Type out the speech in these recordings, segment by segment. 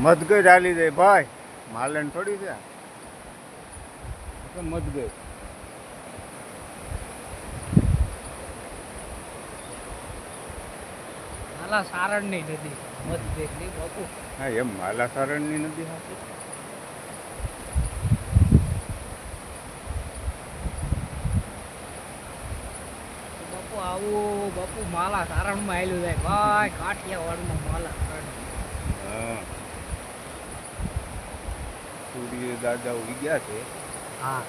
મધગજ હાલી જાય. ભાઈ માલણ થોડી છે તો મધગજ. માલા સારણ નહીં નદી મતભેદ બાપુ. હા એમ માલા સારણની નદી હાથે બાપુ આવું બાપુ માલા સારણમાં આવેલું જાય. ભાઈ કાઠિયાવાડમાં માલા સારણ હા. સૂર્ય દાદા ઉગી ગયા છે. હા.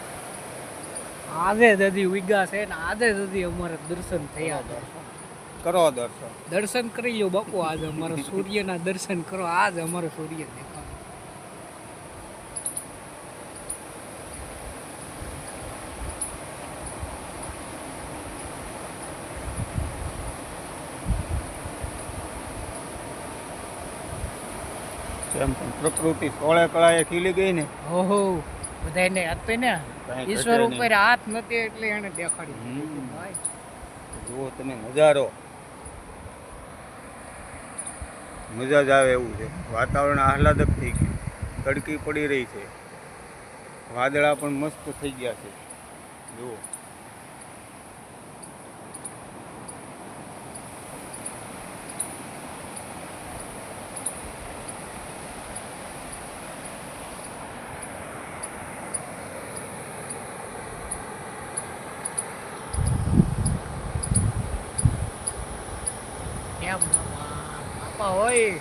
આજે દદી ઉગ્યા છે ને આજે દાદી અમારે દર્શન થયા દર્શન કરો દર્શન. દર્શન કરી લો બાપુ આજે અમારે સૂર્યના દર્શન કરો આજ અમારે સૂર્ય એમ પણ પ્રકૃતિ સોળે કળાએ ખીલી ગઈ ને. ઓહો બધાને આપે ને? ઈશ્વર ઉપર હાથ નથી એટલે એને દેખાડી જુઓ તમે નજારો. મજા જ આવે એવું છે. વાતાવરણ આહલાદક થઈ ગયું. તડકી પડી રહી છે. વાદળા પણ મસ્ત થઈ ગયા છે. જુઓ. કેમ બાપા હોય